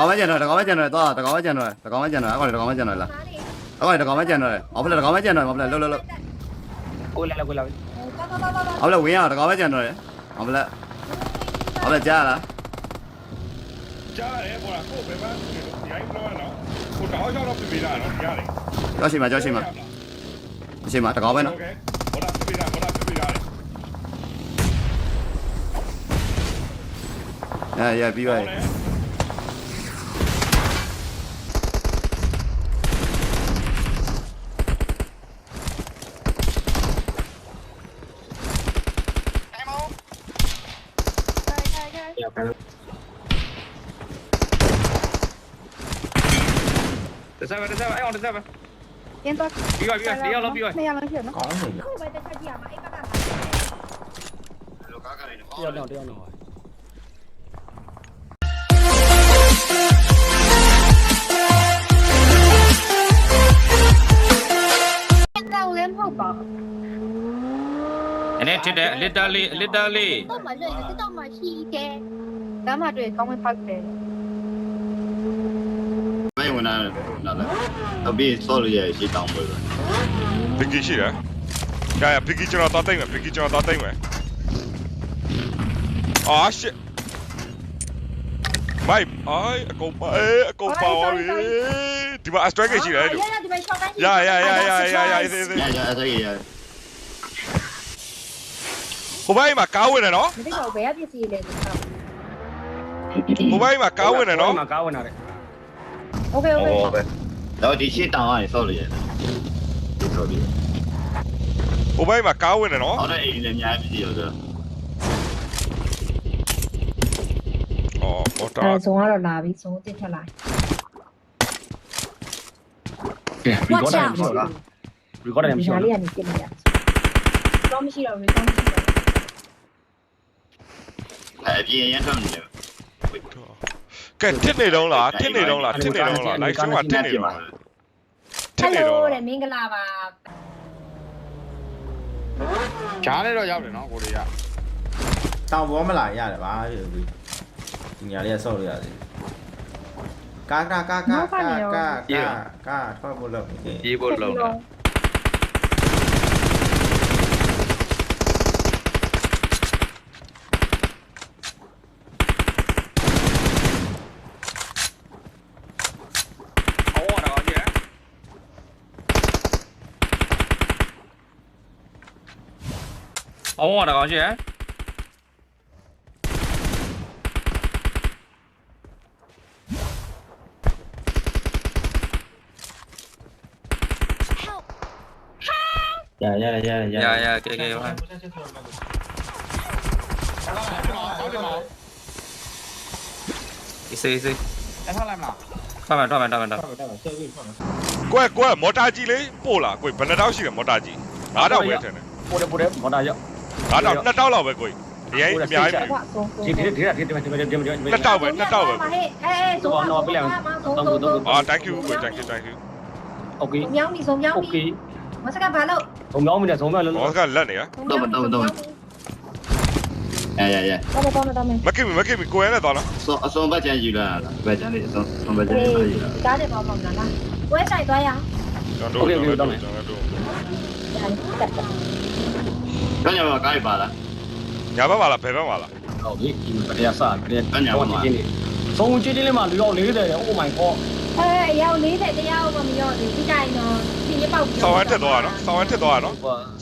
ကောင်မကျန်တော့တကောင်မကျန်တော့သွားတကောင်မကျန်တော့တကောင်မကျန်တော့အကောင်တကောင်မကျန်တော့လားအကောင်တကောင်မကျန်တော့မဟုတ်လားတကောင်မကျန်တော့မဟုတ်လားလှုပ်လှုပ်လှုပ်ကိုလာလာကိုလာဟုတ်လားဝင်းရအောင်တကောင်မကျန်တော့ဟုတ်လားဟုတ်လားကြားလားကြားရဲပေါ်လာကိုပဲပါဒီအိမ်ပေါ်လာတော့ကိုတော့ရောက်တော့ပြေးလာတော့ကြားတယ်ကြောက်ရှိမှာကြောက်ရှိမှာရှိမှာတကောင်ပဲနော်ဟုတ်လားပြေးလာဟုတ်လားပြေးလာအဲရပြီးပါပြီ rồi, được rồi, anh còn được rồi. Yên tôi. Đi rồi, đi rồi, đi rồi, đi rồi. Bây giờ nó hiểu nó. Có người. Không phải tại sao gì mà anh các bạn. Đi rồi, đi rồi. Nè, chết đấy, literally, literally. Tôi mà rồi, tôi mà chi kì. Đó mà rồi, không phải phát kì. ไม่วันนั้นนั่นแหละเอาพี่โซเลยชิดตองไปเลยพิกกี้ရှိတယ်။ရရဖိကီကျွန်တော်သွားတိတ်မယ်ဖိကီကျွန်တော်သွားတိတ်မယ်။အာရှစ်။မိုက်အိုင်အကုန်ပါအကုန်ပါဝါရီဒီမှာ strike ရှိတယ်လို့။ရရရရရရရအေးအေးရရအေးရ။ဟိုဘိုင်းမှာကားဝင်တယ်နော်။မသိပါဘူးဘယ်ကပစ္စည်းလဲ။ဟိုဘိုင်းမှာကားဝင်တယ်နော်။ဟိုဘိုင်းမှာကားဝင်တာလေ။ โอเคโอเคဟုတ်ပဲတော့ဒီရှစ်တောင်ကနေဆော့လို့ရတယ်ဒီဆော့ပြီးဟိုဘက်မှာကားဝင်တယ်နော်ဟုတ်တယ်အိမ်လည်းအများကြီးပြည်ရောဆိုအော်မော်တာအဲဇုံကတော့လာပြီဇုံတစ်ထွက်လာ Watch out ရီကော်ဒါလည်းမရှိဘူးလားရီကော်ဒါလည်းမရှိဘူးလားနေပြနေရတော့မရှိတော့ရီကော်မရှိတော့အဲ့ဒီအရင်ထွက်နေတယ် ကဲတစ်နေတုံးလားတစ်နေတုံးလားတစ်နေတုံးလားလိုက်ရှုမှာတစ်နေတုံးလားတစ်နေတုံးလားဟယ်လိုတဲ့မင်္ဂလာပါရှားနေတော့ရောက်တယ်နော်ကိုလေးကတောင်ဘောမလာရတယ်ပါဒီဒီညာလေးကဆော့လို့ရတယ်ကာကာကာကာကာကာကာထွက်ဖို့လုပ်နေတယ်ပြေးဖို့လုပ်နေတယ် 어, 나 가지. Dạ dạ dạ dạ. Dạ dạ kìa kìa bạn. Easy easy. Thoát bạn thoát bạn thoát bạn thoát. ကိုယ်ကိုယ်မော်တာကြီးလေးပို့လာကိုယ်ဘယ်နှတောက်ရှိတယ်မော်တာကြီးငါးတောက်ပဲထင်တယ်ပို့တယ်ပို့တယ်မော်တာကြီး ဒါတော့နှစ်တောက်လောက်ပဲကိုကြီးအရင်အများကြီးပဲဒီဒီဒီဒီဒီဒီဒီဒီနှစ်တောက်ပဲနှစ်တောက်ပဲကိုကြီးအေးအေးဆုံးပါဆုံးပါဆုံးပါအာ thank you ကို thank you thank you okay မြောင်းပြီဆုံးမြောင်းပြီ okay မစကဘာလို့ဆုံးမြောင်းပြီနဲ့ဆုံးမြောင်းလို့မစကလက်နေရတော့မတော့မတော့ရရရတော့တော့တော့မကိမမကိမကိုရနဲ့တော့နော်အစုံဘက်ချန်ယူလာတာဘက်ချန်လေးအစုံဆုံးဘက်ချန်လေးယူလာတာဒါတယ်ပေါ့ပေါ့နော်ဝဲဆိုင်သွားရအောင်ကျွန်တော်တို့ကျွန်တော်တို့ ။ညညမှာကားပါလားညာဘက်ပါလားဘယ်ဘက်ပါလား။ဟုတ်ပြီဒီကတရားစားကတရားချင်းနေ။ဆုံးချင်းချင်းလေးမှာလူရောက်40တယ် Oh my god ။အဲအယောက်40တရားတော့မရောသေးဘူးကြိုင်တော့ဒီရပောက်ပြောဆောင်းဝဲထက်သွားတာနော်ဆောင်းဝဲထက်သွားတာနော်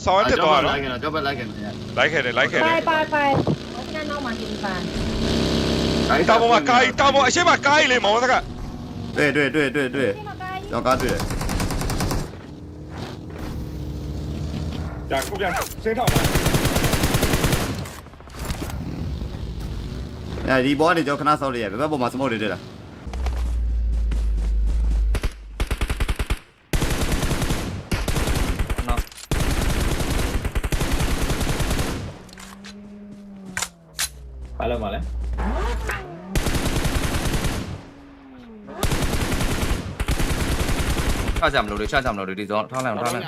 ဆောင်းဝဲထက်သွားတာနော် တော့ဘက်လိုက်ခဲ့တယ်။လိုက်ခဲ့တယ်လိုက်ခဲ့တယ် ပါပါ။ဟုတ်ကဲ့နောက်မှဒီပါတာဘောမှာကာကြီးတာဘောအရှိမကာကြီးလေမောင်သက对对对对对ဒီ，မှာကားကြီး要嘎对，ကြာခုပြန်စိတ်ထောက်ပါ 哎，你不要，你就跟他收了，别别不嘛，是某的对了。好了，好了。抓紧了，对，抓紧了，对，对，对，抓紧了，抓紧了。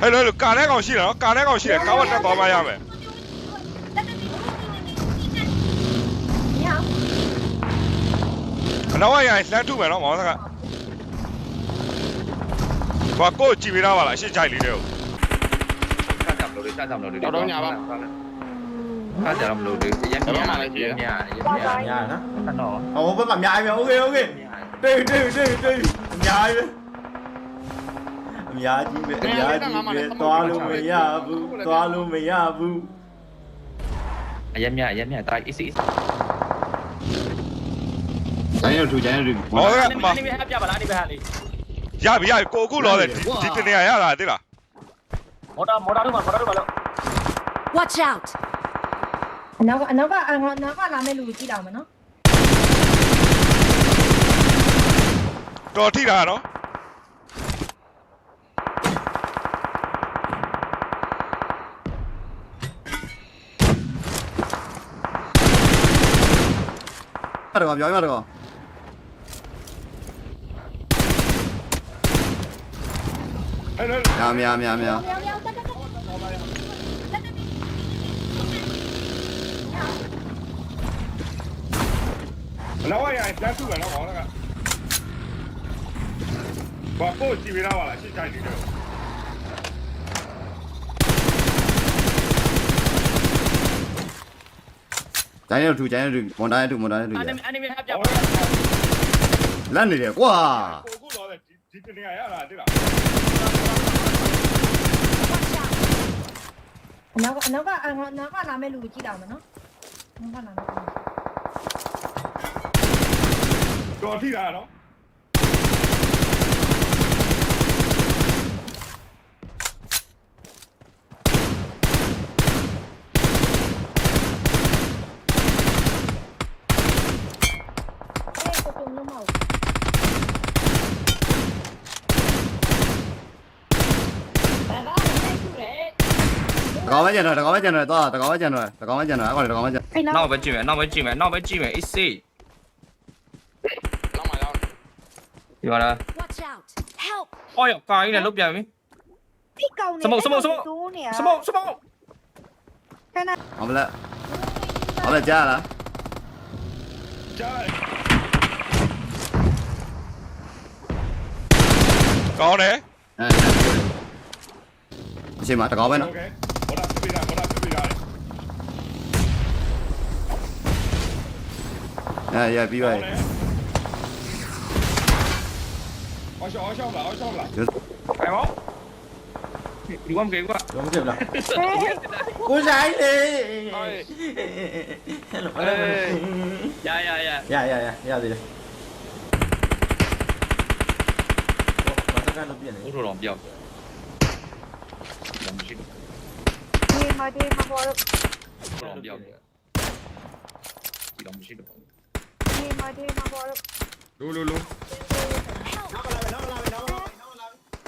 哎，老六，干那个东西了，干那个东了，搞完再搞嘛样呗。 အနောက်ကရရင်လှမ်းထုမယ်နော်မောင်စကဘာကိုကြည့်ပေးတော့ပါလားအရှိချိုက်လေးတွေကို တော်တော်ညာပါ ရရနော် နော် ဟောဘက်မှာအများကြီးပဲโอเคโอเคတွေ့တွေ့တွေ့တွေ့အများကြီးပဲအများကြီးပဲအများကြီးပဲသွားလို့မရဘူးသွားလို့မရဘူး အရက်မြအရက်မြတာ easy ကျန်ရထူ ကျန်ရထူမောင်စကနေမနေပဲပြပါလားနေပဲဟာလေးရပြီရပြီကိုအခုလောတယ်ဒီတနေရရတာသိလားမော်တာမော်တာတို့မှာမော်တာတို့မှာလို့ Watch out! အနောက်ကအနောက်ကအနောက်ကလာမဲ့လူကိုကြည့်တော့မယ်နော်တော်ထိတာနော်အဲ့တော့ပြောရတော့ အဲ့ဒါ များများများများမြောင်မြောင်တက်တက်တက်တက်တက်အနောက်ကရရင်လှမ်းထုမယ်နော်မောင်စကဘာကိုကြည့်ပေးတော့ပါလားအရှိချိုက်လေးတွေကိုကျန်ရထူကျန်ရထူမွန်တိုင်းထူမွန်တိုင်းထူအနေအနေပဲပြပါလက်နေတယ်ကွာကိုအခုလောတယ်ဒီတနေရရတာသိလား အနောက်ကအနောက်ကနောက်ကလာမဲ့လူကိုကြည့်တော့မယ်နော်နောက်ကလာမဲ့တော်ထိတာနော် có mấy chân rồi, tao có mấy chân rồi, tao tao có mấy chân rồi, tao có mấy chân rồi, còn tao có mấy chân. Ê, nó. Nó bên chim mẹ, nó bên chim mẹ, nó bên chim mẹ XC. Nó? Đi vào đây. Ôi, coi cái này lúc giờ mới. Cái cầu này. Số 1, số 1, số 1. Số Cái này. Không được Không được cha là. Có đấy. À, xin mời tao có với nó. Okay. Yeah, yeah, be right. Aşağı aşağı abla aşağı abla. Kayma. Đúng ghế quá. Đúng kịp rồi. Cô gái đi. Hello. Dạ dạ dạ. Dạ dạ dạ, dạ gì đây? Ủa, nó biển này. Đi, mà đi, mà vô. Nó biển. Nó biển. 撸撸撸！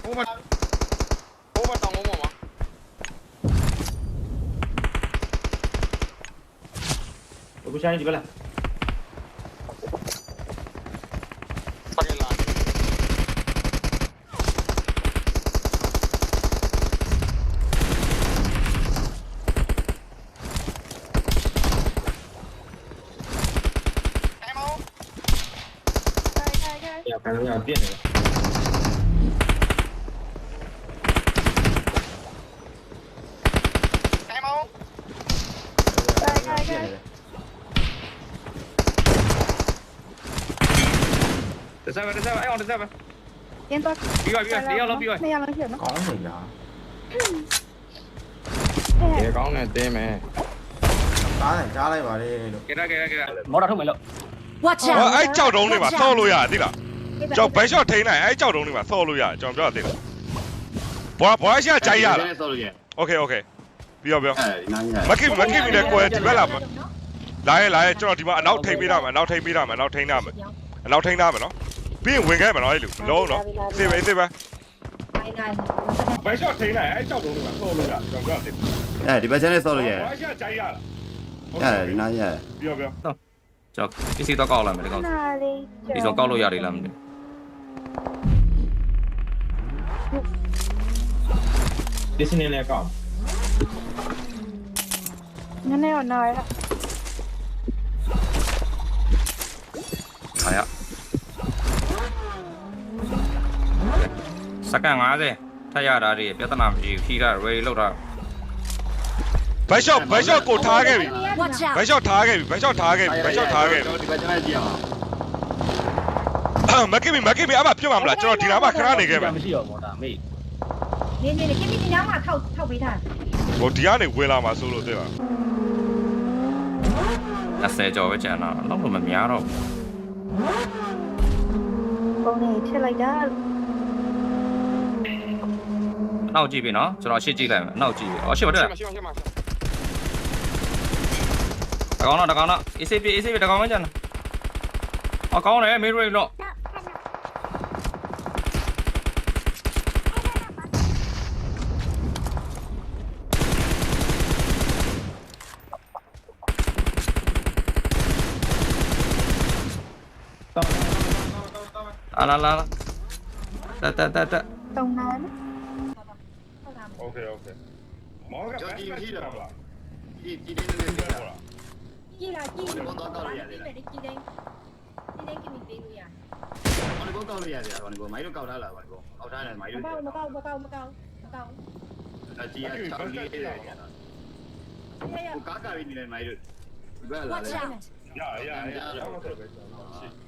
我把，我把挡我我？我不相信你个了。 ခံရပြည့်နေတယ်တစားပဲတစားပဲအဲ့အောင်တစားပဲရင်တော့ပြီးပါပြီးပါဒီရောက်လုံးပြီးပါမရလို့ဖြစ်နော်ကောင်းနေရရေကောင်းနေတင်းမယ်ကားနဲ့ကြားလိုက်ပါလေလို့ ကဲရကဲရကဲရ မော်တာထုတ်မယ်လို့ Watch ဟော out! အဲ့ကြောက်တုံးတွေမှာဆော့လို့ရတယ်သိလား ကျော်ဘက်ရှော့ထိန်းလိုက်အဲ့ကြောက်တုံးတွေမှာဆော့လို့ရတယ်ကျွန်တော်ပြောတာသိလားဘောဘောရှာကြိုက်ရလား ဆော်လို့ရ โอเคโอเคပြောပြော အဲဒီနားကြီး မကိမကိမီနဲ့ကွယ်ဒီဘက်လာလာရဲလာရဲကျွန်တော်ဒီမှာအနောက်ထိန်းပေးတာမယ်အနောက်ထိန်းပေးတာမယ်အနောက်ထိန်းတာမယ်အနောက်ထိန်းတာမယ်နော်ပြီးရင်ဝင်ခဲ့မယ်နော်အဲ့လိုမလုံးနော်စေပဲစေပဲ နိုင်နိုင် ဘယ်ရှော့ထိန်းလိုက်အဲ့ကြောက်တုံးတွေမှာဆော့လို့ရတယ်ကျွန်တော်ပြောတာသိလား အဲဒီဘက်ချမ်းနဲ့ဆော်လို့ရ ဘောရှာကြိုက်ရလား အဲဒီနားကြီး ပြောပြော ကျွန်တော် easy တော့ကောက်လိုက်မယ်ဒီကောင် နာလေး ဒီဆိုကောက်လို့ရတယ်လားမသိဒီ Di sini nih kau. Ngene ono ya. Saya. Sakan 50ထပ်ရတာတွေပြဿနာမရှိဘူးခီးက ready လောက်တာဘတ်ရှော့ဘတ်ရှော့ကိုထားခဲ့ပြီ Watch out. ဘတ်ရှော့ထားခဲ့ပြီဘတ်ရှော့ထားခဲ့ပြီဘတ်ရှော့ထားခဲ့ပြီ ဒီဘက်ကျွန်တော်ကြည့်ရအောင် မကိမီမကိမီအမပြုတ်မှာမလားကျွန်တော်ဒီနားမှာခဏနေခဲ့မယ်မရှိတော့ဘောဒါမေးနေနေနေကိမဒီနားမှာထောက်ထောက်ပေးထားဟိုဒီကနေဝင်လာမှာဆိုလို့သိလား30ကျော်ပဲကျန်တော့လောက်လို့မများတော့ပုံနေထည့်လိုက်တာနောက်ကြည့်ပြီနော်ကျွန်တော်ရှေ့ကြည့်လိုက်မယ်နောက်ကြည့်ပြီအော်ရှေ့မတက်ရှိမှရှိမှရှိမှတကောင်တော့တကောင်တော့ ACP ACP တကောင်ပဲကျန်တယ်အော်ကောင်းတယ်မေးရိတ်တော့ là là là ta ta ta ta tông nói ok ok mỗi cái gì gì đâu là gì gì đến đến đâu là gì là gì là con tao là gì là gì đến gì đến cái mình đi rồi à con con tao là gì à con con mấy đứa câu đó là con con câu đó là mấy đứa câu mà câu mà câu mà câu mà câu là chỉ là cháu đi đấy rồi cá cá bên này mấy đứa Watch out! Yeah, yeah, yeah. yeah. yeah. yeah. yeah. yeah. yeah.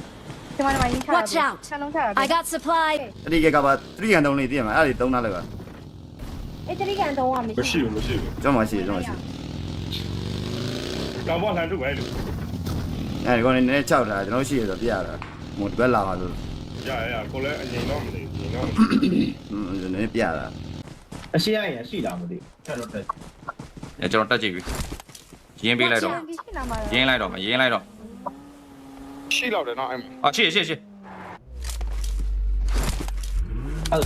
ဒီမှာဒီမှာရင်းချတာ Watch out ဆန်းလုံးချတာ I got supply! အဲ့ဒီကကပါ3ကန်3လေးသိရမှာအဲ့ဒီ3နားလောက်ကအဲ့တတိကန်တော့မရှိမရှိဘူးမရှိဘူးကျွန်တော်မရှိကျွန်တော်ရှိကောင်းပေါ်လှန်ထုတ်ပဲလို့အဲ့ဒီကောင်နေနည်း6ထားကျွန်တော်ရှိရဆိုပြရတာဟိုဘက်လာပါလို့ရရကိုလည်းအငိမ်တော့မသိဘူးငိမ်တော့อืมနည်းပြတာအရှိရရင်ရှိတာမသိဘူးတက်တော့တက်အဲကျွန်တော်တက်ကြည့်ပြီရင်းပေးလိုက်တော့ရှိလာမှာရင်းလိုက်တော့မရင်းလိုက်တော့ 啊，谢谢，谢。啊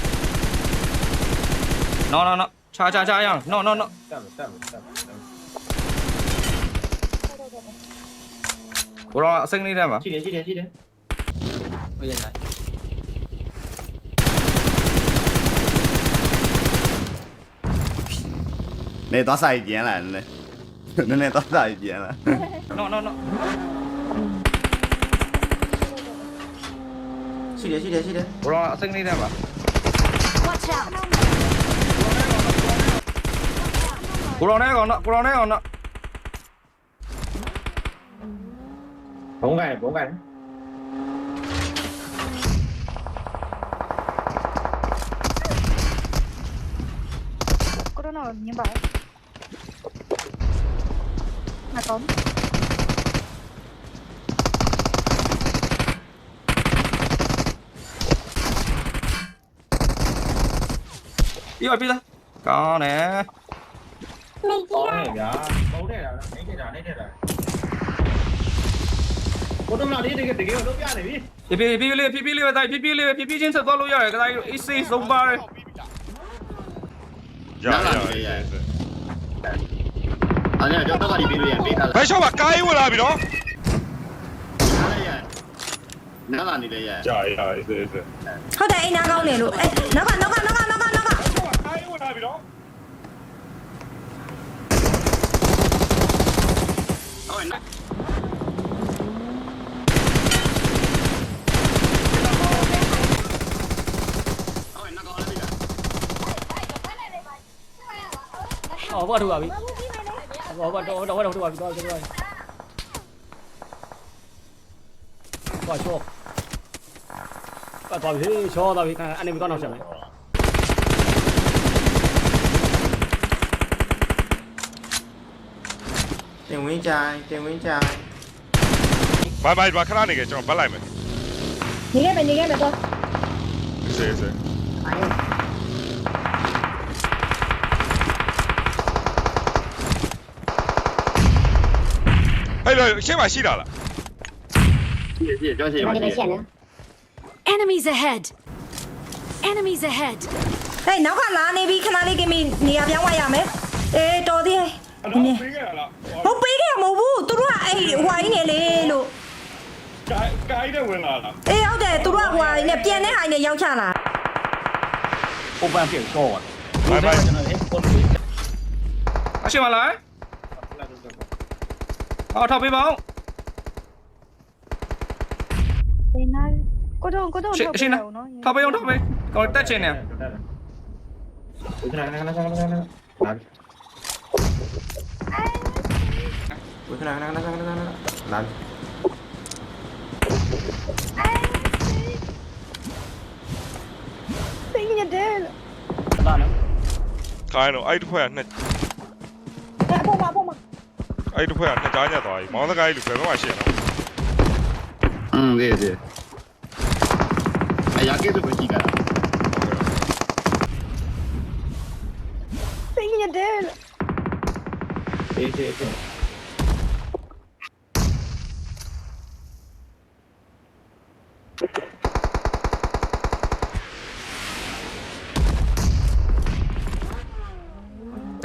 ！No no no，叉叉叉样，No no no。我让胜利点吧。七点七点七点。没人来。没多少一点来了，能来多少一点了？No no no。 뒤에 뒤에 đi 올라와 승리해 봐 Watch out. 불안해 건너 불안해 건너 bốn cái bốn cái có đứa nào nhìn bảo mà tóm. ပါမကောင်းပြီးပါပြီလားကောင်းတယ်ကောင်းတယ်ဗျာဘုံနေတာနေနေတာနေနေတာဘုံတော့လာလေးတကယ်တကယ်တော့ပြနေပြီဖြည်းဖြည်းဖြည်းလေးဖြည်းဖြည်းလေးပဲတိုင်းဖြည်းဖြည်းလေးပဲဖြည်းဖြည်းချင်းဆက်သွားလို့ရတယ်ကတိုင်းအေးစေးဆုံးပါတယ်ရရရအဲ့ဒါကျွန်တော်ကဒီပြီးလို့ရပေးထားဘတ်ရှော့ကကားရေးဝင်လာပြီနော်နားလာနေလေရရရအေးအေးဟုတ်တယ်အိမ်နာကောင်းနေလို့အဲနောက်ကနောက်ကနောက်ကနောက်က Vurun abi lan. Oyna. Ờ, bắt đầu à bị. Ờ, bắt đầu, bắt đầu, bắt đầu, bắt đầu, bắt đầu, bắt đầu. Bắt đầu. Bắt đầu, cho, tao bị anh em con nào chẳng này. တော့တော့ဘာချောပတ်သွားပြီချောသွားပြီအနေမကောင်းတော့ဆက်မယ် တင်ဝင်းကြိုင်တင်ဝင်းကြိုင် ဘိုင်ဘိုင်ဘာခဏနေကြကျွန်တော်bắtလိုက်မယ် နေခဲ့မယ်နေခဲ့မယ်တော့ စေးစေးဟဲ့လို့ရှေ့မှာရှိတာလား ရှိရှိကျွန်တော်ရှိပါရှိ Enemies ahead! Enemies ahead! ဟေးနောက်ကလာနေပြီခဏလေးကင်မီနေရာပြောင်းသွားရမယ် အေးတော်သေး အ ဒီ နောက် နေ့ ပေးခဲ့ရလား ဟုတ်ပေးခဲ့မဟုတ်ဘူးသူတို့ကအဲ့ဟွာကြီးနေလေလို့ ကိုင်းကိုင်းနဲ့ဝင်လာလား အေးဟုတ်တယ်သူတို့ကဟွာကြီးနေပြန်တဲ့ဟာကြီးနေရောက်ချလာ open ပြေတော့ပါ ဘိုင်ဘိုင် ကျွန်တော်အဲ့ open အရှိမလားအော်ထောက်ပေးပါဦး ဒီနာကိုတော့ကိုတော့ ရှင်းရှင်းနော်ထောက်ပေးအောင်ထောက်ပေးကောတက်ချင်နေ อุ้ยขางหนาดขางหนาดขางหนาดขางหนาดหลังซิงอย่าเดิน 가이노아ย도포야 네 นะพยกมาพวกมา 아이도 포야 네 자냐 더 아이 마다 가이루 배가 마시야 อืมดีดีไอ้ยาเกตุไปกี่กัน ซิงอย่าเดิน Đi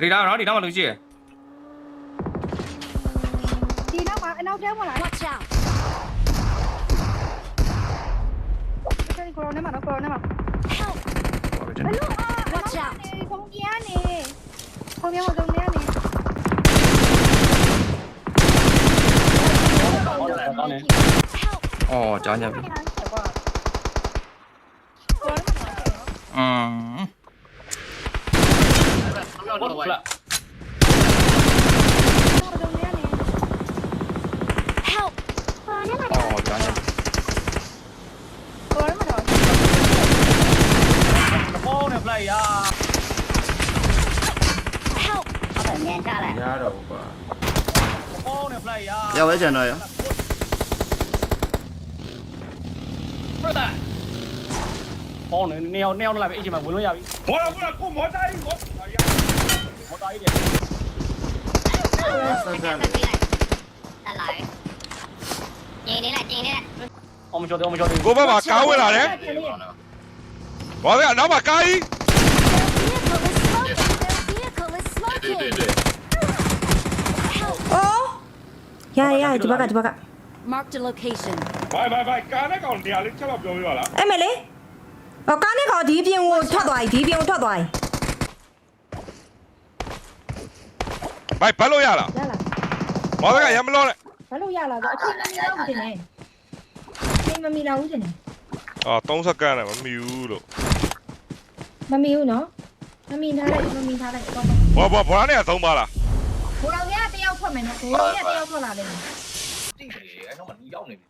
đâu nó đi đâu mà được gì? Đi đâu mà nó kéo qua lại. Watch out. Cái cô nó mà nó cô nó mà. Help. Help. À, Watch à, out. Không kia nè. Không kia mà gần nè nè. 나 나네. 어, 짜냐. 음. 몰라. 어, 짜냐. Remember này neo neo nó làm vậy gì mà muốn nó vào đi. Là bố là cô mó tay. Mó tay đi. Sao sao? Lại lại. Chị đi lại chị đi lại. Ông cho đi ông cho đi. Cô bắt bà cáo với lại đấy. Bỏ cái đó bà cái. Oh. Yeah, yeah, jebak, jebak. Mark the location. ဘိုင်ဘိုင်ဘိုင်ကားနဲ့ကောင်တရားလေးချက်တော့ပြောပြပါလားအဲ့မလေးဟောကားနဲ့ကောင်ဒီအပြင်ကိုထွက်သွားပြီဒီအပြင်ကိုထွက်သွားပြီဘိုင်ဘတ်လို့ရလားရလားဘောကရမလို့နဲ့ဘာလို့ရလားဆိုအချိန်မမီတော့ဘူးတင်နေအချိန်မမီတော့ဘူးတင်နေအော်30စက္ကန့်နဲ့မမီဘူးလို့မမီဘူးနော်မမီထားလိုက်မမီထားလိုက်တော့ဘောဘောဘောနဲ့သုံးပါလားဘိုးတော်ရတယောက်ထွက်မယ်နော်ဘိုးတော်ရတယောက်ထွက်လာတယ်တိတယ်အဲ့တော့မလူရောက်နေပြီ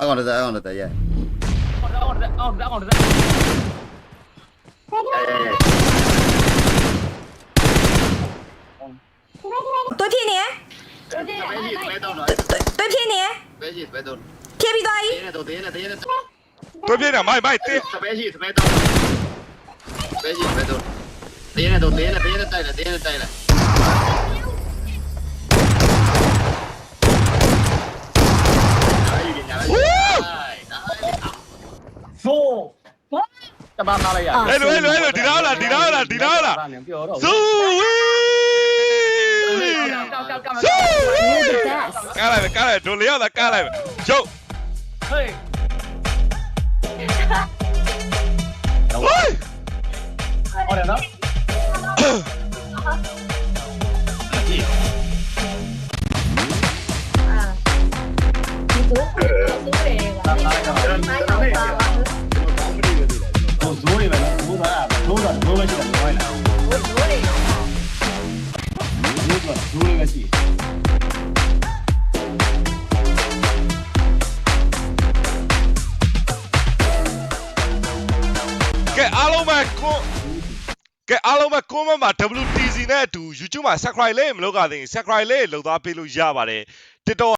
i want todayi want today yeah. 我知道我知我知道我知道诶诶诶多骗你小骗你皮多骗点卖卖贴小白都 ပဲရှိပဲတော့ဖြည့်ပြီးသွားပြီတင်းနဲ့တော့တင်းနဲ့တင်းနဲ့တွေ့ပြနေတာမိုက်မိုက်တင်းစပဲရှိစပဲ ဒူးလေးပဲရှိတယ်ကဲအားလုံးပဲကိုကဲအားလုံးပဲ comment မှာ WTC နဲ့အတူ YouTube မှာ subscribe လေးမလုပ်ကြသေးရင် subscribe လေးလုပ်သွားပေးလို့ရပါတယ် TikTok